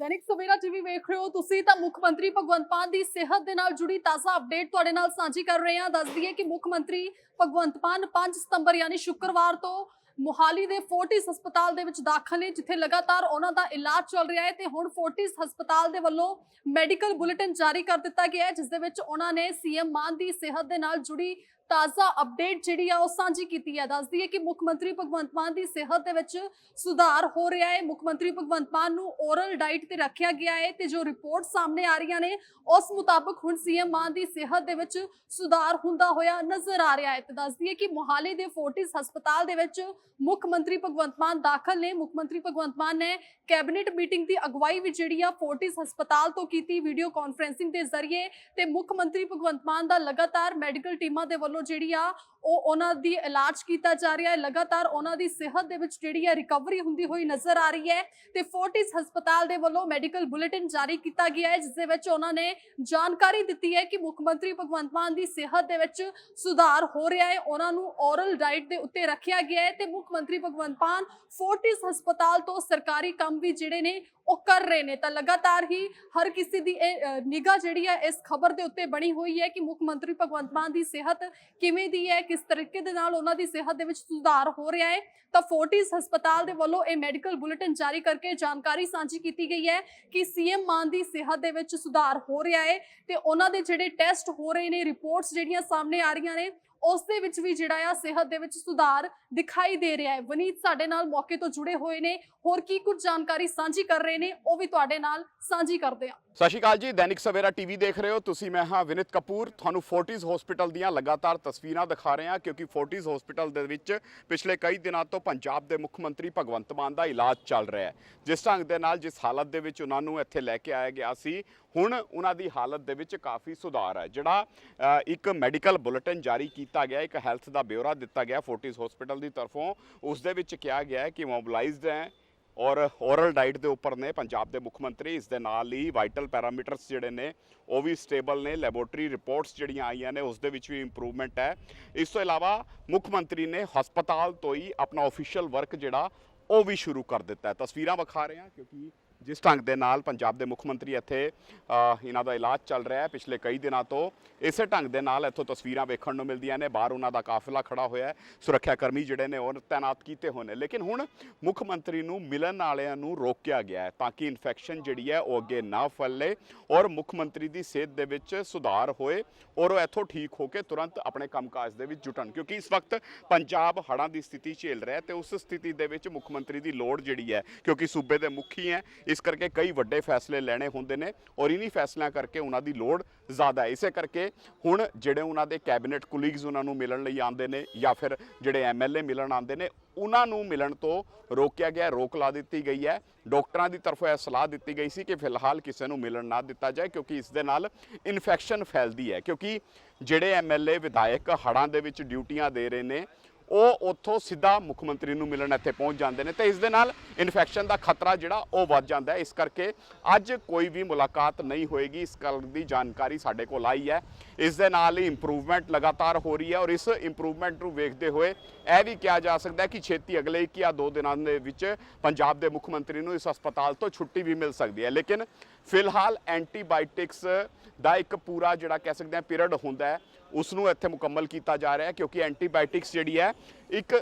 ਦੈਨਿਕ Savera TV ਵੇਖ ਰਹੇ ਹੋ ਤੁਸੀਂ ਤਾਂ ਮੁੱਖ ਮੰਤਰੀ ਭਗਵੰਤ ਮਾਨ ਦੀ ਸਿਹਤ ਦੇ ਨਾਲ ਜੁੜੀ ਤਾਜ਼ਾ ਅਪਡੇਟ ਤੁਹਾਡੇ ਨਾਲ ਸਾਂਝੀ ਕਰ ਰਹੇ ਹਾਂ। ਦੱਸ ਦਈਏ ਕਿ ਮੁੱਖ ਮੰਤਰੀ ਭਗਵੰਤ ਮਾਨ 5 ਸਤੰਬਰ ਯਾਨੀ ਸ਼ੁੱਕਰਵਾਰ ਤੋਂ ਮੁਹਾਲੀ ਦੇ ਫੋਰਟਿਸ ਹਸਪਤਾਲ ਦੇ ਵਿੱਚ ਦਾਖਲ ਨੇ, ਜਿੱਥੇ ਲਗਾਤਾਰ ਉਹਨਾਂ ਦਾ ਇਲਾਜ ਚੱਲ ਰਿਹਾ ਹੈ ਤੇ ਹੁਣ ਫੋਰਟਿਸ ਹਸਪਤਾਲ ਦੇ ਵੱਲੋਂ ਮੈਡੀਕਲ ਬੁਲੇਟਿਨ ਜਾਰੀ ਕਰ ਦਿੱਤਾ ਗਿਆ ਹੈ, ਜਿਸ ਦੇ ਵਿੱਚ ਉਹਨਾਂ ਨੇ ਸੀਐਮ ਮਾਨ ਦੀ ਸਿਹਤ ਦੇ ਨਾਲ ਜੁੜੀ ਤਾਜ਼ਾ ਅਪਡੇਟ ਜਿਹੜੀ ਆ ਉਹ ਸਾਂਝੀ ਕੀਤੀ ਹੈ। ਦੱਸਦੀ ਹੈ ਕਿ ਮੁੱਖ ਮੰਤਰੀ ਭਗਵੰਤ ਮਾਨ ਦੀ ਸਿਹਤ ਦੇ ਵਿੱਚ ਸੁਧਾਰ ਹੋ ਰਿਹਾ ਹੈ। ਮੁੱਖ ਮੰਤਰੀ ਭਗਵੰਤ ਮਾਨ ਨੂੰ ਓਰਲ ਡਾਈਟ ਤੇ ਰੱਖਿਆ ਗਿਆ ਹੈ ਤੇ ਜੋ ਰਿਪੋਰਟ ਸਾਹਮਣੇ ਆ ਰਹੀਆਂ ਨੇ, ਉਸ ਮੁਤਾਬਕ ਹੁਣ ਸੀਐਮ ਮਾਨ ਦੀ ਸਿਹਤ ਦੇ ਵਿੱਚ ਸੁਧਾਰ ਹੁੰਦਾ ਹੋਇਆ ਨਜ਼ਰ ਆ ਰਿਹਾ ਹੈ। ਤੇ ਦੱਸਦੀ ਹੈ ਕਿ ਮੋਹਾਲੀ ਦੇ ਫੋਰਟਿਸ ਹਸਪਤਾਲ ਦੇ ਵਿੱਚ ਮੁੱਖ ਮੰਤਰੀ ਭਗਵੰਤ ਮਾਨ ਦਾਖਲ ਨੇ। ਮੁੱਖ ਮੰਤਰੀ ਭਗਵੰਤ ਮਾਨ ਨੇ ਕੈਬਨਿਟ ਮੀਟਿੰਗ ਦੀ ਅਗਵਾਈ ਵੀ ਜਿਹੜੀ ਆ ਫੋਰਟਿਸ ਹਸਪਤਾਲ ਤੋਂ ਕੀਤੀ ਵੀਡੀਓ ਕਾਨਫਰੈਂਸਿੰਗ ਦੇ ਜ਼ਰੀਏ। ਤੇ ਮੁੱਖ ਮੰਤਰੀ ਭਗਵੰਤ ਮਾਨ ਦਾ ਲਗਾਤਾਰ ਮੈਡੀਕਲ ਟੀਮਾਂ ਦੇ ਵੱਲੋਂ ਜਿਹੜੀ ਆ ਉਹ ਉਹਨਾਂ ਦੀ ਇਲਾਜ ਕੀਤਾ ਜਾ ਰਿਹਾ ਹੈ। ਲਗਾਤਾਰ ਉਹਨਾਂ ਦੀ ਸਿਹਤ ਦੇ ਵਿੱਚ ਜਿਹੜੀ ਹੈ ਰਿਕਵਰੀ ਹੁੰਦੀ ਹੋਈ ਨਜ਼ਰ ਆ ਰਹੀ ਹੈ। ਤੇ ਫੋਰਟਿਸ ਹਸਪਤਾਲ ਦੇ ਵੱਲੋਂ ਮੈਡੀਕਲ ਬੁਲੇਟਿਨ ਜਾਰੀ ਕੀਤਾ ਗਿਆ ਹੈ, ਜਿਸ ਦੇ ਵਿੱਚ ਉਹਨਾਂ ਨੇ ਜਾਣਕਾਰੀ ਦਿੱਤੀ ਹੈ ਕਿ ਮੁੱਖ ਮੰਤਰੀ ਭਗਵੰਤ ਮਾਨ ਦੀ ਸਿਹਤ ਦੇ ਵਿੱਚ ਸੁਧਾਰ ਹੋ ਰਿਹਾ ਹੈ। ਉਹਨਾਂ ਨੂੰ ਔਰਲ ਡਾਈਟ ਦੇ ਉੱਤੇ ਰੱਖਿਆ ਗਿਆ ਹੈ ਤੇ ਮੁੱਖ ਮੰਤਰੀ ਭਗਵੰਤ ਮਾਨ ਫੋਰਟਿਸ ਹਸਪਤਾਲ ਤੋਂ ਸਰਕਾਰੀ ਕੰਮ ਵੀ ਜਿਹੜੇ ਨੇ ਉਹ ਕਰ ਰਹੇ ਨੇ। ਤਾਂ ਲਗਾਤਾਰ ਹੀ ਹਰ ਕਿਸੇ ਦੀ ਨਿਗਾਹ ਜਿਹੜੀ ਹੈ, ਇਸ ਖਬਰ ਦੇ ਉੱਤੇ ਬਣੀ ਹੋਈ ਹੈ ਕਿ ਮੁੱਖ ਮੰਤਰੀ ਭਗਵੰਤ ਮਾਨ ਦੀ ਸਿਹਤ ਕਿਵੇਂ ਦੀ ਹੈ, ਕਿਸ ਤਰੀਕੇ ਦੇ ਨਾਲ ਉਹਨਾਂ ਦੀ ਸਿਹਤ ਦੇ ਵਿੱਚ ਸੁਧਾਰ ਹੋ ਰਿਹਾ ਹੈ। ਤਾਂ ਫੋਰਟਿਸ ਹਸਪਤਾਲ ਦੇ ਵੱਲੋਂ ਇਹ ਮੈਡੀਕਲ ਬੁਲੇਟਿਨ ਜਾਰੀ ਕਰਕੇ ਜਾਣਕਾਰੀ ਸਾਂਝੀ ਕੀਤੀ ਗਈ ਹੈ ਕਿ ਸੀਐਮ ਮਾਨ ਦੀ ਸਿਹਤ ਦੇ ਵਿੱਚ ਸੁਧਾਰ ਹੋ ਰਿਹਾ ਹੈ ਤੇ ਉਹਨਾਂ ਦੇ ਜਿਹੜੇ ਟੈਸਟ ਹੋ ਰਹੇ ਨੇ, ਰਿਪੋਰਟਸ ਜਿਹੜੀਆਂ ਸਾਹਮਣੇ ਆ ਰਹੀਆਂ ਨੇ ਉਸ ਦੇ ਵਿੱਚ ਵੀ ਜਿਹੜਾ ਆ ਸਿਹਤ ਦੇ ਵਿੱਚ ਸੁਧਾਰ ਦਿਖਾਈ ਦੇ ਰਿਹਾ ਹੈ। ਵਨੀਤ ਸਾਡੇ ਨਾਲ ਮੌਕੇ ਤੋਂ ਜੁੜੇ ਹੋਏ ਨੇ। ਹੋਰ ਕੀ ਕੁਝ ਜਾਣਕਾਰੀ ਸਾਂਝੀ ਕਰ ਰਹੇ ਨੇ, ਉਹ ਵੀ ਤੁਹਾਡੇ ਨਾਲ ਸਾਂਝੀ ਕਰਦੇ ਆ ਸਤਿ ਸ਼੍ਰੀ ਅਕਾਲ ਜੀ, ਦੈਨਿਕ ਸਵੇਰਾ ਟੀਵੀ ਦੇਖ ਰਹੇ ਹੋ। ਤੁਸੀਂ, ਮੈਂ ਹਾਂ ਵਿਨਿਤ ਕਪੂਰ। ਤੁਹਾਨੂੰ ਫੋਰਟਿਸ ਹਸਪੀਟਲ ਦੀਆਂ ਲਗਾਤਾਰ ਤਸਵੀਰਾਂ ਦਿਖਾ ਰਹੇ ਹਾਂ, ਕਿਉਂਕਿ ਫੋਰਟਿਸ ਹਸਪੀਟਲ ਦੇ ਵਿੱਚ ਪਿਛਲੇ ਕਈ ਦਿਨਾਂ ਤੋਂ ਪੰਜਾਬ ਦੇ ਮੁੱਖ ਮੰਤਰੀ ਭਗਵੰਤ ਮਾਨ ਦਾ ਇਲਾਜ ਚੱਲ ਰਿਹਾ ਹੈ। ਜਿਸ ਢੰਗ ਦੇ ਨਾਲ, ਜਿਸ ਹਾਲਤ ਦੇ ਵਿੱਚ ਉਹਨਾਂ ਨੂੰ ਇੱਥੇ ਲੈ ਕੇ ਆਇਆ ਗਿਆ ਸੀ ਹੁਣ ਉਹਨਾਂ ਦੀ ਹਾਲਤ ਦੇ ਵਿੱਚ ਕਾਫੀ ਸੁਧਾਰ ਹੈ, ਜਿਹੜਾ ਇੱਕ ਮੈਡੀਕਲ ਬੁਲੇਟਿਨ ਜਾਰੀ ਕੀਤਾ ਗਿਆ, ਇੱਕ ਹੈਲਥ ਦਾ ਬਿਊਰਾ ਦਿੱਤਾ ਗਿਆ ਫੋਰਟਿਸ ਹਸਪੀਟਲ ਦੀ ਤਰਫੋਂ। ਉਸ ਦੇ ਵਿੱਚ ਕਿਹਾ ਗਿਆ ਹੈ ਕਿ ਮੋਬਿਲਾਈਜ਼ਡ ਹੈ ਔਰ ਓਰਲ ਡਾਈਟ ਦੇ ਉੱਪਰ ਨੇ ਪੰਜਾਬ ਦੇ ਮੁੱਖ ਮੰਤਰੀ, ਇਸ ਦੇ ਨਾਲ ਹੀ ਵਾਈਟਲ ਪੈਰਾਮੀਟਰਸ ਜਿਹੜੇ ਨੇ, ਉਹ ਵੀ ਸਟੇਬਲ ਨੇ। ਲੈਬੋਰਟਰੀ ਰਿਪੋਰਟਸ ਜਿਹੜੀਆਂ ਆਈਆਂ ਨੇ, ਉਸ ਦੇ ਵਿੱਚ ਵੀ ਇੰਪਰੂਵਮੈਂਟ ਹੈ। ਇਸ ਤੋਂ ਇਲਾਵਾ ਮੁੱਖ ਮੰਤਰੀ ਨੇ ਹਸਪਤਾਲ ਤੋਂ ਹੀ ਆਪਣਾ ਆਫੀਸ਼ੀਅਲ ਵਰਕ ਜਿਹੜਾ, ਉਹ ਵੀ ਸ਼ੁਰੂ ਕਰ ਦਿੱਤਾ ਹੈ। ਤਸਵੀਰਾਂ ਵਿਖਾ ਰਹੇ ਹਾਂ, ਕਿਉਂਕਿ ਜਿਸ ਢੰਗ ਦੇ ਨਾਲ ਪੰਜਾਬ ਦੇ ਮੁੱਖ ਮੰਤਰੀ ਇੱਥੇ ਇਹਨਾਂ ਦਾ ਇਲਾਜ ਚੱਲ ਰਿਹਾ ਹੈ ਪਿਛਲੇ ਕਈ ਦਿਨਾਂ ਤੋਂ। ਇਸੇ ਢੰਗ ਦੇ ਨਾਲ ਇੱਥੋਂ ਤਸਵੀਰਾਂ ਵੇਖਣ ਨੂੰ ਮਿਲਦੀਆਂ ਨੇ। ਬਾਹਰ ਉਹਨਾਂ ਦਾ ਕਾਫਲਾ ਖੜਾ ਹੋਇਆ ਹੈ। ਸੁਰੱਖਿਆ ਕਰਮੀ ਜਿਹੜੇ ਨੇ ਉਹ ਤਾਇਨਾਤ ਕੀਤੇ ਹੋਏ ਨੇ। ਲੇਕਿਨ ਹੁਣ ਮੁੱਖ ਮੰਤਰੀ ਨੂੰ ਮਿਲਣ ਵਾਲਿਆਂ ਨੂੰ ਰੋਕਿਆ ਗਿਆ ਹੈ ਤਾਂ ਕਿ ਇਨਫੈਕਸ਼ਨ ਜਿਹੜੀ ਹੈ ਉਹ ਅੱਗੇ ਨਾ ਫੈਲੇ ਔਰ ਮੁੱਖ ਮੰਤਰੀ ਦੀ ਸਿਹਤ ਦੇ ਵਿੱਚ ਸੁਧਾਰ ਹੋਏ ਔਰ ਉਹ ਇੱਥੋਂ ਠੀਕ ਹੋ ਕੇ ਤੁਰੰਤ ਆਪਣੇ ਕੰਮਕਾਜ ਦੇ ਵਿੱਚ ਜੁਟਣ। ਕਿਉਂਕਿ ਇਸ ਵਕਤ ਪੰਜਾਬ ਹੜ੍ਹਾਂ ਦੀ ਸਥਿਤੀ ਝੇਲ ਰਿਹਾ ਹੈ ਤੇ ਉਸ ਸਥਿਤੀ ਦੇ ਵਿੱਚ ਮੁੱਖ ਮੰਤਰੀ ਦੀ ਲੋੜ ਜਿਹੜੀ ਹੈ, ਕਿਉਂਕਿ ਸੂਬੇ ਦੇ ਮੁਖੀ ਹੈ ਇਸ ਕਰਕੇ ਕਈ ਵੱਡੇ ਫੈਸਲੇ ਲੈਣੇ ਹੁੰਦੇ ਨੇ ਔਰ ਇਨੀ ਫੈਸਲਿਆਂ ਕਰਕੇ ਉਹਨਾਂ ਦੀ ਲੋੜ ਜ਼ਿਆਦਾ ਹੈ। ਇਸੇ ਕਰਕੇ ਹੁਣ ਜਿਹੜੇ ਉਹਨਾਂ ਦੇ ਕੈਬਨਿਟ ਕੁਲੀਗਸ ਉਹਨਾਂ ਨੂੰ ਮਿਲਣ ਲਈ ਆਉਂਦੇ ਨੇ ਜਾਂ ਫਿਰ ਜਿਹੜੇ ਐਮਐਲਏ ਮਿਲਣ ਆਉਂਦੇ ਨੇ, ਉਹਨਾਂ ਨੂੰ ਮਿਲਣ ਤੋਂ ਰੋਕਿਆ ਗਿਆ, ਰੋਕ ਲਾ ਦਿੱਤੀ ਗਈ ਹੈ। ਡਾਕਟਰਾਂ ਦੀ ਤਰਫੋਂ ਇਹ ਸਲਾਹ ਦਿੱਤੀ ਗਈ ਸੀ ਕਿ ਫਿਲਹਾਲ ਕਿਸੇ ਨੂੰ ਮਿਲਣ ਨਾ ਦਿੱਤਾ ਜਾਏ ਕਿਉਂਕਿ ਇਸ ਦੇ ਨਾਲ ਇਨਫੈਕਸ਼ਨ ਫੈਲਦੀ ਹੈ। ਕਿਉਂਕਿ ਜਿਹੜੇ ਐਮਐਲਏ ਵਿਧਾਇਕ ਹੜ੍ਹਾਂ ਦੇ ਵਿੱਚ ਡਿਊਟੀਆਂ ਦੇ ਰਹੇ ਨੇ ਉਹ ਉੱਥੋਂ ਸਿੱਧਾ ਮੁੱਖ ਮੰਤਰੀ ਨੂੰ ਮਿਲਣ ਇੱਥੇ ਪਹੁੰਚ ਜਾਂਦੇ ਨੇ ਤੇ ਇਸ ਦੇ ਨਾਲ ਇਨਫੈਕਸ਼ਨ ਦਾ ਖਤਰਾ ਜਿਹੜਾ ਉਹ ਵੱਧ ਜਾਂਦਾ ਹੈ। ਇਸ ਕਰਕੇ ਅੱਜ ਕੋਈ ਵੀ ਮੁਲਾਕਾਤ ਨਹੀਂ ਹੋਏਗੀ। ਇਸ ਗੱਲ ਦੀ ਜਾਣਕਾਰੀ ਸਾਡੇ ਕੋਲ ਆਈ ਹੈ। ਇਸ ਦੇ ਨਾਲ ਹੀ ਇੰਪਰੂਵਮੈਂਟ ਲਗਾਤਾਰ ਹੋ ਰਹੀ ਹੈ ਔਰ ਇਸ ਇੰਪਰੂਵਮੈਂਟ ਨੂੰ ਵੇਖਦੇ ਹੋਏ ਇਹ ਵੀ ਕਿਹਾ ਜਾ ਸਕਦਾ ਹੈ ਕਿ ਛੇਤੀ ਅਗਲੇ ਇੱਕ ਜਾਂ ਦੋ ਦਿਨਾਂ ਦੇ ਵਿੱਚ ਪੰਜਾਬ ਦੇ ਮੁੱਖ ਮੰਤਰੀ ਨੂੰ ਇਸ ਹਸਪਤਾਲ ਤੋਂ ਛੁੱਟੀ ਵੀ ਮਿਲ ਸਕਦੀ ਹੈ। ਲੇਕਿਨ ਫਿਲਹਾਲ ਐਂਟੀਬਾਇਓਟਿਕਸ ਦਾ ਇੱਕ ਪੂਰਾ ਜਿਹੜਾ ਕਹਿ ਸਕਦੇ ਹਾਂ ਪੀਰੀਅਡ ਹੁੰਦਾ ਹੈ ਉਸ ਨੂੰ ਇੱਥੇ ਮੁਕੰਮਲ ਕੀਤਾ ਜਾ ਰਿਹਾ ਹੈ, ਕਿਉਂਕਿ ਐਂਟੀਬਾਇਓਟਿਕਸ ਜਿਹੜੀ ਹੈ, ਇੱਕ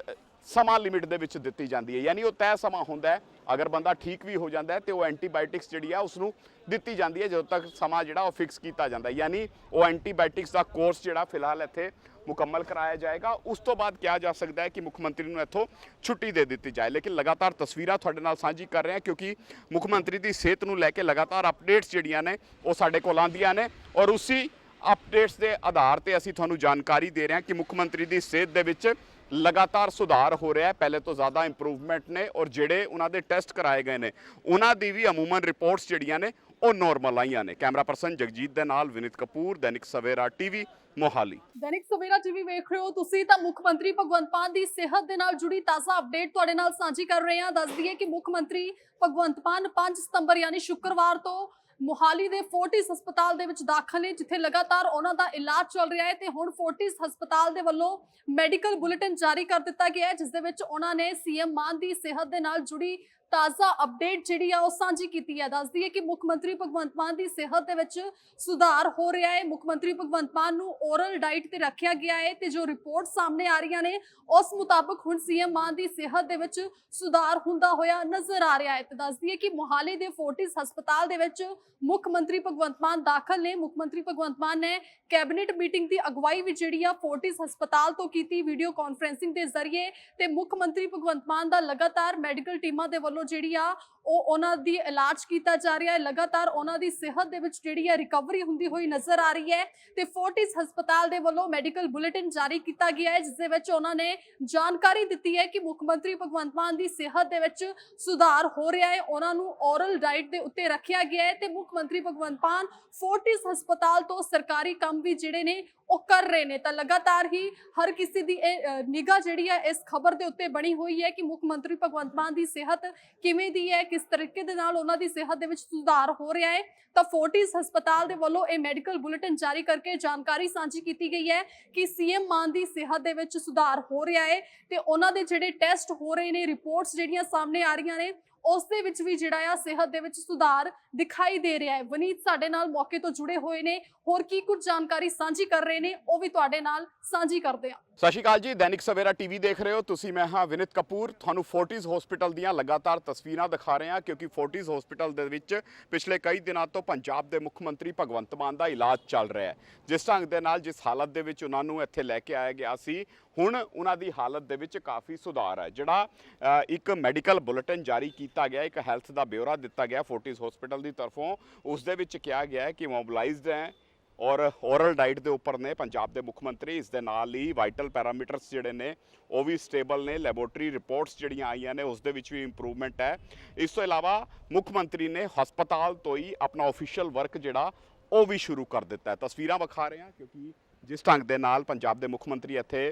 ਸਮਾਂ ਲਿਮਿਟ ਦੇ ਵਿੱਚ ਦਿੱਤੀ ਜਾਂਦੀ ਹੈ। ਯਾਨੀ ਉਹ ਤੈਅ ਸਮਾਂ ਹੁੰਦਾ ਹੈ, ਅਗਰ ਬੰਦਾ ਠੀਕ ਵੀ ਹੋ ਜਾਂਦਾ ਹੈ, ਤੇ ਉਹ ਐਂਟੀਬਾਇਓਟਿਕਸ ਜਿਹੜੀ ਆ ਉਸ ਨੂੰ ਦਿੱਤੀ ਜਾਂਦੀ ਹੈ, ਜਦੋਂ ਤੱਕ ਸਮਾਂ ਜਿਹੜਾ ਉਹ ਫਿਕਸ ਕੀਤਾ ਜਾਂਦਾ ਯਾਨੀ ਉਹ ਐਂਟੀਬਾਇਓਟਿਕਸ ਦਾ ਕੋਰਸ ਜਿਹੜਾ ਫਿਲਹਾਲ ਇੱਥੇ ਮੁਕੰਮਲ ਕਰਾਇਆ ਜਾਏਗਾ। ਉਸ ਤੋਂ ਬਾਅਦ ਕਿਹਾ ਜਾ ਸਕਦਾ ਹੈ ਕਿ ਮੁੱਖ ਮੰਤਰੀ ਨੂੰ ਇੱਥੋਂ ਛੁੱਟੀ ਦੇ ਦਿੱਤੀ ਜਾਏ। ਲੇਕਿਨ ਲਗਾਤਾਰ ਤਸਵੀਰਾਂ ਤੁਹਾਡੇ ਨਾਲ ਸਾਂਝੀ ਕਰ ਰਹੇ ਹਾਂ ਕਿਉਂਕਿ ਮੁੱਖ ਮੰਤਰੀ ਦੀ ਸਿਹਤ ਨੂੰ ਲੈ ਕੇ ਲਗਾਤਾਰ ਅਪਡੇਟਸ ਜਿਹੜੀਆਂ ਨੇ, ਉਹ ਸਾਡੇ ਕੋਲ ਆਉਂਦੀਆਂ ਨੇ ਔਰ ਉਸੇ ਅਪਡੇਟਸ ਦੇ ਆਧਾਰ ਤੇ ਅਸੀਂ ਤੁਹਾਨੂੰ ਜਾਣਕਾਰੀ ਦੇ ਰਹੇ ਹਾਂ ਕਿ ਮੁੱਖ ਮੰਤਰੀ ਦੀ ਸਿਹਤ ਦੇ ਵਿੱਚ ਲਗਾਤਾਰ ਸੁਧਾਰ ਹੋ ਰਿਹਾ ਹੈ। ਪਹਿਲੇ ਤੋਂ ਜ਼ਿਆਦਾ ਇੰਪਰੂਵਮੈਂਟ ਨੇ ਔਰ ਜਿਹੜੇ ਉਹਨਾਂ ਦੇ ਟੈਸਟ ਕਰਾਏ ਗਏ ਨੇ, ਉਹਨਾਂ ਦੀ ਵੀ ਅਮੂਮਨ ਰਿਪੋਰਟਸ ਜਿਹੜੀਆਂ ਨੇ, ਉਹ ਨਾਰਮਲ ਆਈਆਂ ਨੇ। ਕੈਮਰਾ ਪਰਸਨ ਜਗਜੀਤ ਦੇ ਨਾਲ ਵਿਨਿਤ ਕਪੂਰ, ਦੈਨਿਕ ਸਵੇਰਾ ਟੀਵੀ ਮੋਹਾਲੀ। ਦੈਨਿਕ ਸਵੇਰਾ ਟੀਵੀ ਵੇਖ ਰਹੇ ਹੋ ਤੁਸੀਂ ਤਾਂ ਮੁੱਖ ਮੰਤਰੀ ਭਗਵੰਤ ਮਾਨ ਦੀ ਸਿਹਤ ਦੇ ਨਾਲ ਜੁੜੀ ਤਾਜ਼ਾ ਅਪਡੇਟ ਤੁਹਾਡੇ ਨਾਲ ਸਾਂਝੀ ਕਰ ਰਹੇ ਹਾਂ। ਦੱਸ ਦਈਏ ਕਿ ਮੁੱਖ ਮੰਤਰੀ ਭਗਵੰਤ ਮਾਨ 5 ਸਤੰਬਰ ਯਾਨੀ ਸ਼ੁੱਕਰਵਾਰ ਤੋਂ ਮੁਹਾਲੀ ਦੇ ਫੋਰਟਿਸ ਹਸਪਤਾਲ ਦੇ ਵਿੱਚ ਦਾਖਲ ਨੇ, ਜਿੱਥੇ ਲਗਾਤਾਰ ਉਹਨਾਂ ਦਾ ਇਲਾਜ ਚੱਲ ਰਿਹਾ ਹੈ ਤੇ ਹੁਣ ਫੋਰਟਿਸ ਹਸਪਤਾਲ ਦੇ ਵੱਲੋਂ ਮੈਡੀਕਲ ਬੁਲੇਟਿਨ ਜਾਰੀ ਕਰ ਦਿੱਤਾ ਗਿਆ ਹੈ, ਜਿਸ ਦੇ ਵਿੱਚ ਉਹਨਾਂ ਨੇ ਸੀਐਮ ਮਾਨ ਦੀ ਸਿਹਤ ਦੇ ਨਾਲ ਜੁੜੀ ਤਾਜ਼ਾ ਅਪਡੇਟ ਜਿਹੜੀ ਆ ਉਹ ਸਾਂਝੀ ਕੀਤੀ ਹੈ। ਦੱਸਦੀ ਹੈ ਕਿ ਮੁੱਖ ਮੰਤਰੀ ਭਗਵੰਤ ਮਾਨ ਦੀ ਸਿਹਤ ਦੇ ਵਿੱਚ ਸੁਧਾਰ ਹੋ ਰਿਹਾ ਹੈ। ਮੁੱਖ ਮੰਤਰੀ ਭਗਵੰਤ ਮਾਨ ਨੂੰ ਓਰਲ ਡਾਈਟ ਤੇ ਰੱਖਿਆ ਗਿਆ ਹੈ ਤੇ ਜੋ ਰਿਪੋਰਟ ਸਾਹਮਣੇ ਆ ਰਹੀਆਂ ਨੇ, ਉਸ ਮੁਤਾਬਕ ਹੁਣ ਸੀਐਮ ਮਾਨ ਦੀ ਸਿਹਤ ਦੇ ਵਿੱਚ ਸੁਧਾਰ ਹੁੰਦਾ ਹੋਇਆ ਨਜ਼ਰ ਆ ਰਿਹਾ ਹੈ। ਤੇ ਦੱਸਦੀ ਹੈ ਕਿ ਮੋਹਾਲੀ ਦੇ ਫੋਰਟਿਸ ਹਸਪਤਾਲ ਦੇ ਵਿੱਚ ਮੁੱਖ ਮੰਤਰੀ ਭਗਵੰਤ ਮਾਨ ਦਾਖਲ ਨੇ। ਮੁੱਖ ਮੰਤਰੀ ਭਗਵੰਤ ਮਾਨ ਨੇ ਕੈਬਨਿਟ ਮੀਟਿੰਗ ਦੀ ਅਗਵਾਈ ਵੀ ਜਿਹੜੀ ਆ ਫੋਰਟਿਸ ਹਸਪਤਾਲ ਤੋਂ ਕੀਤੀ ਵੀਡੀਓ ਕਾਨਫਰੈਂਸਿੰਗ ਦੇ ਜ਼ਰੀਏ। ਤੇ ਮੁੱਖ ਮੰਤਰੀ ਭਗਵੰਤ ਮਾਨ ਦਾ ਲਗਾਤਾਰ ਮੈਡੀਕਲ ਟੀਮਾਂ ਦੇ ਵੱਲੋਂ ਜਿਹੜੀ ਆ ਉਹ ਉਹਨਾਂ ਦੀ ਇਲਾਜ ਕੀਤਾ ਜਾ ਰਿਹਾ ਹੈ, ਲਗਾਤਾਰ ਉਹਨਾਂ ਦੀ ਸਿਹਤ ਦੇ ਵਿੱਚ ਜਿਹੜੀ ਹੈ ਰਿਕਵਰੀ ਹੁੰਦੀ ਹੋਈ ਨਜ਼ਰ ਆ ਰਹੀ ਹੈ ਤੇ ਫੋਰਟਿਸ ਹਸਪਤਾਲ ਦੇ ਵੱਲੋਂ ਮੈਡੀਕਲ ਬੁਲੇਟਿਨ ਜਾਰੀ ਕੀਤਾ ਗਿਆ ਹੈ, ਜਿਸ ਦੇ ਵਿੱਚ ਉਹਨਾਂ ਨੇ ਜਾਣਕਾਰੀ ਦਿੱਤੀ ਹੈ ਕਿ ਮੁੱਖ ਮੰਤਰੀ ਭਗਵੰਤ ਮਾਨ ਦੀ ਸਿਹਤ ਦੇ ਵਿੱਚ ਸੁਧਾਰ ਹੋ ਰਿਹਾ ਹੈ, ਉਹਨਾਂ ਨੂੰ ਔਰਲ ਡਾਈਟ ਦੇ ਉੱਤੇ ਰੱਖਿਆ ਗਿਆ ਹੈ ਤੇ ਮੁੱਖ ਮੰਤਰੀ ਭਗਵੰਤ ਮਾਨ ਫੋਰਟਿਸ ਹਸਪਤਾਲ ਤੋਂ ਸਰਕਾਰੀ ਕੰਮ ਵੀ ਜਿਹੜੇ ਨੇ ਉਹ ਕਰ ਰਹੇ ਨੇ। ਤਾਂ ਲਗਾਤਾਰ ਹੀ ਹਰ ਕਿਸੇ ਦੀ ਇਹ ਨਿਗਾਹ ਜਿਹੜੀ ਹੈ ਇਸ ਖਬਰ ਦੇ ਉੱਤੇ ਬਣੀ ਹੋਈ ਹੈ ਕਿ ਮੁੱਖ ਮੰਤਰੀ ਭਗਵੰਤ ਮਾਨ ਦੀ ਸਿਹਤ ਕਿਵੇਂ ਦੀ ਹੈ ਕਿਸ ਤਰੀਕੇ ਦੇ ਨਾਲ ਉਹਨਾਂ ਦੀ ਸਿਹਤ ਦੇ ਵਿੱਚ ਸੁਧਾਰ ਹੋ ਰਿਹਾ ਹੈ, ਤਾਂ ਫੋਰਟਿਸ ਹਸਪਤਾਲ ਦੇ ਵੱਲੋਂ ਇਹ ਮੈਡੀਕਲ ਬੁਲੇਟਿਨ ਜਾਰੀ ਕਰਕੇ ਜਾਣਕਾਰੀ ਸਾਂਝੀ ਕੀਤੀ ਗਈ ਹੈ ਕਿ ਸੀਐਮ ਮਾਨ ਦੀ ਸਿਹਤ ਦੇ ਵਿੱਚ ਸੁਧਾਰ ਹੋ ਰਿਹਾ ਹੈ ਤੇ ਉਹਨਾਂ ਦੇ ਜਿਹੜੇ ਟੈਸਟ ਹੋ ਰਹੇ ਨੇ, ਰਿਪੋਰਟਸ ਜਿਹੜੀਆਂ ਸਾਹਮਣੇ ਆ ਰਹੀਆਂ ਨੇ ਉਸ ਦੇ ਵਿੱਚ ਵੀ ਜਿਹੜਾ ਆ ਸਿਹਤ ਦੇ ਵਿੱਚ ਸੁਧਾਰ ਦਿਖਾਈ ਦੇ ਰਿਹਾ ਹੈ। ਵਨੀਤ ਸਾਡੇ ਨਾਲ ਮੌਕੇ ਤੋਂ ਜੁੜੇ ਹੋਏ ਨੇ। ਹੋਰ ਕੀ ਕੁਝ ਜਾਣਕਾਰੀ ਸਾਂਝੀ ਕਰ ਰਹੇ ਨੇ, ਉਹ ਵੀ ਤੁਹਾਡੇ ਨਾਲ ਸਾਂਝੀ ਕਰਦੇ ਹਾਂ। ਸਤਿ ਸ਼੍ਰੀ ਅਕਾਲ ਜੀ, ਦੈਨਿਕ ਸਵੇਰਾ ਟੀਵੀ ਦੇਖ ਰਹੇ ਹੋ। ਤੁਸੀਂ, ਮੈਂ ਹਾਂ ਵਿਨਿਤ ਕਪੂਰ। ਤੁਹਾਨੂੰ ਫੋਰਟਿਸ ਹਸਪੀਟਲ ਦੀਆਂ ਲਗਾਤਾਰ ਤਸਵੀਰਾਂ ਦਿਖਾ ਰਹੇ ਹਾਂ, ਕਿਉਂਕਿ ਫੋਰਟਿਸ ਹਸਪੀਟਲ ਦੇ ਵਿੱਚ ਪਿਛਲੇ ਕਈ ਦਿਨਾਂ ਤੋਂ ਪੰਜਾਬ ਦੇ ਮੁੱਖ ਮੰਤਰੀ ਭਗਵੰਤ ਮਾਨ ਦਾ ਇਲਾਜ ਚੱਲ ਰਿਹਾ ਹੈ। ਜਿਸ ਢੰਗ ਦੇ ਨਾਲ, ਜਿਸ ਹਾਲਤ ਦੇ ਵਿੱਚ ਉਹਨਾਂ ਨੂੰ ਇੱਥੇ ਲੈ ਕੇ ਆਇਆ ਗਿਆ ਸੀ ਹੁਣ ਉਹਨਾਂ ਦੀ ਹਾਲਤ ਦੇ ਵਿੱਚ ਕਾਫੀ ਸੁਧਾਰ ਹੈ, ਜਿਹੜਾ ਇੱਕ ਮੈਡੀਕਲ ਬੁਲੇਟਿਨ ਜਾਰੀ ਕੀਤਾ ਗਿਆ, ਇੱਕ ਹੈਲਥ ਦਾ ਬਿਊਰਾ ਦਿੱਤਾ ਗਿਆ ਫੋਰਟਿਸ ਹਸਪੀਟਲ ਦੀ ਤਰਫੋਂ। ਉਸ ਦੇ ਵਿੱਚ ਕਿਹਾ ਗਿਆ ਹੈ ਕਿ ਮੋਬਿਲਾਈਜ਼ਡ ਹੈ ਔਰ ਓਰਲ ਡਾਈਟ ਦੇ ਉੱਪਰ ਨੇ ਪੰਜਾਬ ਦੇ ਮੁੱਖ ਮੰਤਰੀ, ਇਸ ਦੇ ਨਾਲ ਹੀ ਵਾਈਟਲ ਪੈਰਾਮੀਟਰਸ ਜਿਹੜੇ ਨੇ, ਉਹ ਵੀ ਸਟੇਬਲ ਨੇ। ਲੈਬੋਰਟਰੀ ਰਿਪੋਰਟਸ ਜਿਹੜੀਆਂ ਆਈਆਂ ਨੇ, ਉਸ ਦੇ ਵਿੱਚ ਵੀ ਇੰਪਰੂਵਮੈਂਟ ਹੈ। ਇਸ ਤੋਂ ਇਲਾਵਾ ਮੁੱਖ ਮੰਤਰੀ ਨੇ ਹਸਪਤਾਲ ਤੋਂ ਹੀ ਆਪਣਾ ਆਫੀਸ਼ੀਅਲ ਵਰਕ ਜਿਹੜਾ, ਉਹ ਵੀ ਸ਼ੁਰੂ ਕਰ ਦਿੱਤਾ ਹੈ। ਤਸਵੀਰਾਂ ਵਿਖਾ ਰਹੇ ਹਾਂ, ਕਿਉਂਕਿ ਜਿਸ ਢੰਗ ਦੇ ਨਾਲ ਪੰਜਾਬ ਦੇ ਮੁੱਖ ਮੰਤਰੀ ਇੱਥੇ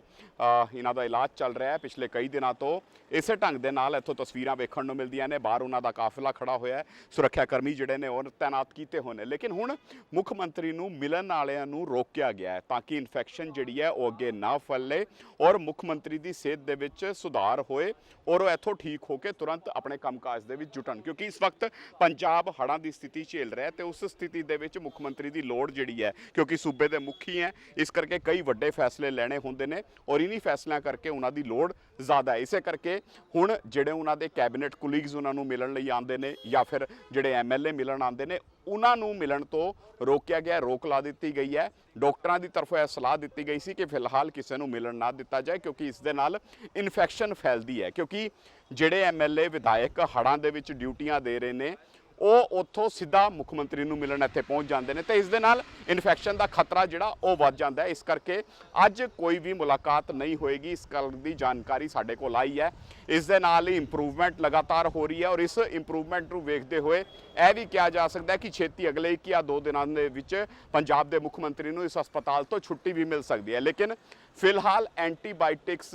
ਇਹਨਾਂ ਦਾ ਇਲਾਜ ਚੱਲ ਰਿਹਾ ਹੈ ਪਿਛਲੇ ਕਈ ਦਿਨਾਂ ਤੋਂ, ਇਸੇ ਢੰਗ ਦੇ ਨਾਲ ਇੱਥੋਂ ਤਸਵੀਰਾਂ ਵੇਖਣ ਨੂੰ ਮਿਲਦੀਆਂ ਨੇ, ਬਾਹਰ ਉਹਨਾਂ ਦਾ ਕਾਫਲਾ ਖੜਾ ਹੋਇਆ ਹੈ ਸੁਰੱਖਿਆ ਕਰਮੀ ਜਿਹੜੇ ਨੇ ਉਹ ਤਾਇਨਾਤ ਕੀਤੇ ਹੋਏ ਨੇ। ਲੇਕਿਨ ਹੁਣ ਮੁੱਖ ਮੰਤਰੀ ਨੂੰ ਮਿਲਣ ਵਾਲਿਆਂ ਨੂੰ ਰੋਕਿਆ ਗਿਆ ਹੈ ਤਾਂ ਕਿ ਇਨਫੈਕਸ਼ਨ ਜਿਹੜੀ ਹੈ ਉਹ ਅੱਗੇ ਨਾ ਫੈਲੇ ਔਰ ਮੁੱਖ ਮੰਤਰੀ ਦੀ ਸਿਹਤ ਦੇ ਵਿੱਚ ਸੁਧਾਰ ਹੋਏ ਔਰ ਉਹ ਇੱਥੋਂ ਠੀਕ ਹੋ ਕੇ ਤੁਰੰਤ ਆਪਣੇ ਕੰਮਕਾਜ ਦੇ ਵਿੱਚ ਜੁਟਣ। ਕਿਉਂਕਿ ਇਸ ਵਕਤ ਪੰਜਾਬ ਹੜ੍ਹਾਂ ਦੀ ਸਥਿਤੀ ਝੇਲ ਰਿਹਾ ਹੈ ਤੇ ਉਸ ਸਥਿਤੀ ਦੇ ਵਿੱਚ ਮੁੱਖ ਮੰਤਰੀ ਦੀ ਲੋੜ ਜਿਹੜੀ ਹੈ, ਕਿਉਂਕਿ ਸੂਬੇ ਦੇ ਮੁਖੀ ਹੈ ਇਸ ਕਰਕੇ ਕਈ ਵੱਡੇ ਫੈਸਲੇ ਲੈਣੇ ਹੁੰਦੇ ਨੇ ਔਰ ਇਨੀ ਫੈਸਲਿਆਂ ਕਰਕੇ ਉਹਨਾਂ ਦੀ ਲੋੜ ਜ਼ਿਆਦਾ ਹੈ। ਇਸੇ ਕਰਕੇ ਹੁਣ ਜਿਹੜੇ ਉਹਨਾਂ ਦੇ ਕੈਬਨਿਟ ਕੁਲੀਗਸ ਉਹਨਾਂ ਨੂੰ ਮਿਲਣ ਲਈ ਆਉਂਦੇ ਨੇ ਜਾਂ ਫਿਰ ਜਿਹੜੇ ਐਮਐਲਏ ਮਿਲਣ ਆਉਂਦੇ ਨੇ, ਉਹਨਾਂ ਨੂੰ ਮਿਲਣ ਤੋਂ ਰੋਕਿਆ ਗਿਆ, ਰੋਕ ਲਾ ਦਿੱਤੀ ਗਈ ਹੈ। ਡਾਕਟਰਾਂ ਦੀ ਤਰਫੋਂ ਇਹ ਸਲਾਹ ਦਿੱਤੀ ਗਈ ਸੀ ਕਿ ਫਿਲਹਾਲ ਕਿਸੇ ਨੂੰ ਮਿਲਣ ਨਾ ਦਿੱਤਾ ਜਾਏ ਕਿਉਂਕਿ ਇਸ ਦੇ ਨਾਲ ਇਨਫੈਕਸ਼ਨ ਫੈਲਦੀ ਹੈ। ਕਿਉਂਕਿ ਜਿਹੜੇ ਐਮਐਲਏ ਵਿਧਾਇਕ ਹੜ੍ਹਾਂ ਦੇ ਵਿੱਚ ਡਿਊਟੀਆਂ ਦੇ ਰਹੇ ਨੇ ਉਹ ਉੱਥੋਂ ਸਿੱਧਾ ਮੁੱਖ ਮੰਤਰੀ ਨੂੰ ਮਿਲਣ ਇੱਥੇ ਪਹੁੰਚ ਜਾਂਦੇ ਨੇ ਤੇ ਇਸ ਦੇ ਨਾਲ ਇਨਫੈਕਸ਼ਨ ਦਾ ਖਤਰਾ ਜਿਹੜਾ ਉਹ ਵੱਧ ਜਾਂਦਾ ਹੈ। ਇਸ ਕਰਕੇ ਅੱਜ ਕੋਈ ਵੀ ਮੁਲਾਕਾਤ ਨਹੀਂ ਹੋਏਗੀ। ਇਸ ਗੱਲ ਦੀ ਜਾਣਕਾਰੀ ਸਾਡੇ ਕੋਲ ਆਈ ਹੈ। ਇਸ ਦੇ ਨਾਲ ਹੀ ਇੰਪਰੂਵਮੈਂਟ ਲਗਾਤਾਰ ਹੋ ਰਹੀ ਹੈ ਔਰ ਇਸ ਇੰਪਰੂਵਮੈਂਟ ਨੂੰ ਵੇਖਦੇ ਹੋਏ ਇਹ ਵੀ ਕਿਹਾ ਜਾ ਸਕਦਾ ਹੈ ਕਿ ਛੇਤੀ ਅਗਲੇ ਇੱਕ ਜਾਂ ਦੋ ਦਿਨਾਂ ਦੇ ਵਿੱਚ ਪੰਜਾਬ ਦੇ ਮੁੱਖ ਮੰਤਰੀ ਨੂੰ ਇਸ ਹਸਪਤਾਲ ਤੋਂ ਛੁੱਟੀ ਵੀ ਮਿਲ ਸਕਦੀ ਹੈ। ਲੇਕਿਨ ਫਿਲਹਾਲ ਐਂਟੀਬਾਇਓਟਿਕਸ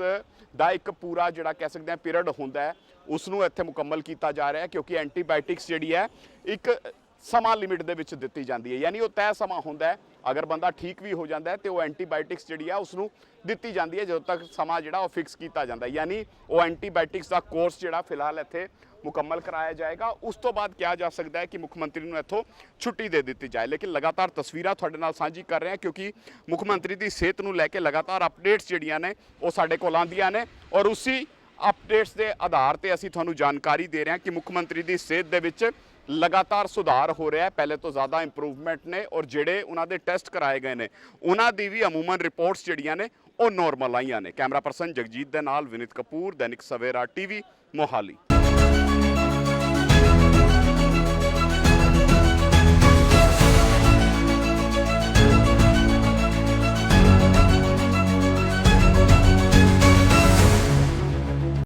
ਦਾ ਇੱਕ ਪੂਰਾ ਜਿਹੜਾ ਕਹਿ ਸਕਦੇ ਹਾਂ ਪੀਰੀਅਡ ਹੁੰਦਾ ਹੈ ਉਸ ਨੂੰ ਇੱਥੇ ਮੁਕੰਮਲ ਕੀਤਾ ਜਾ ਰਿਹਾ ਹੈ ਕਿਉਂਕਿ ਐਂਟੀਬਾਇਓਟਿਕਸ ਜਿਹੜੀ ਹੈ ਇੱਕ ਸਮਾਂ ਲਿਮਿਟ ਦੇ ਵਿੱਚ ਦਿੱਤੀ ਜਾਂਦੀ ਹੈ। ਯਾਨੀ ਉਹ ਤੈਅ ਸਮਾਂ ਹੁੰਦਾ ਹੈ। ਅਗਰ ਬੰਦਾ ਠੀਕ ਵੀ ਹੋ ਜਾਂਦਾ ਹੈ ਤੇ ਉਹ ਐਂਟੀਬਾਇਓਟਿਕਸ ਜਿਹੜੀ ਆ ਉਸ ਨੂੰ ਦਿੱਤੀ ਜਾਂਦੀ ਹੈ, ਜਦੋਂ ਤੱਕ ਸਮਾਂ ਜਿਹੜਾ ਉਹ ਫਿਕਸ ਕੀਤਾ ਜਾਂਦਾ ਹੈ। ਯਾਨੀ ਉਹ ਐਂਟੀਬਾਇਓਟਿਕਸ ਦਾ ਕੋਰਸ ਜਿਹੜਾ ਫਿਲਹਾਲ ਇੱਥੇ ਮੁਕੰਮਲ ਕਰਾਇਆ ਜਾਏਗਾ। ਉਸ ਤੋਂ ਬਾਅਦ ਕਿਹਾ ਜਾ ਸਕਦਾ ਹੈ ਕਿ ਮੁੱਖ ਮੰਤਰੀ ਨੂੰ ਇੱਥੋਂ ਛੁੱਟੀ ਦੇ ਦਿੱਤੀ ਜਾਏ। ਲੇਕਿਨ ਲਗਾਤਾਰ ਤਸਵੀਰਾਂ ਤੁਹਾਡੇ ਨਾਲ ਸਾਂਝੀ ਕਰ ਰਹੇ ਹਾਂ ਕਿਉਂਕਿ ਮੁੱਖ ਮੰਤਰੀ ਦੀ ਸਿਹਤ ਨੂੰ ਲੈ ਕੇ ਲਗਾਤਾਰ ਅਪਡੇਟਸ ਜਿਹੜੀਆਂ ਨੇ, ਉਹ ਸਾਡੇ ਕੋਲ ਆਉਂਦੀਆਂ ਨੇ। ਔਰ ਉਸੇ ਅਪਡੇਟਸ ਦੇ ਆਧਾਰ ਤੇ ਅਸੀਂ ਤੁਹਾਨੂੰ ਜਾਣਕਾਰੀ ਦੇ ਰਹੇ ਹਾਂ ਕਿ ਮੁੱਖ ਮੰਤਰੀ ਦੀ ਸਿਹਤ ਦੇ ਵਿੱਚ ਲਗਾਤਾਰ ਸੁਧਾਰ ਹੋ ਰਿਹਾ ਹੈ, ਪਹਿਲੇ ਤੋਂ ਜ਼ਿਆਦਾ ਇੰਪਰੂਵਮੈਂਟ ਨੇ ਔਰ ਜਿਹੜੇ ਉਹਨਾਂ ਦੇ ਟੈਸਟ ਕਰਾਏ ਗਏ ਨੇ, ਉਹਨਾਂ ਦੀ ਵੀ ਅਮੂਮਨ ਰਿਪੋਰਟਸ ਜਿਹੜੀਆਂ ਨੇ, ਉਹ ਨਾਰਮਲ ਆਈਆਂ ਨੇ। ਕੈਮਰਾ ਪਰਸਨ ਜਗਜੀਤ ਦੇ ਨਾਲ ਵਿਨਿਤ ਕਪੂਰ, ਦੈਨਿਕ ਸਵੇਰਾ ਟੀਵੀ, ਮੋਹਾਲੀ।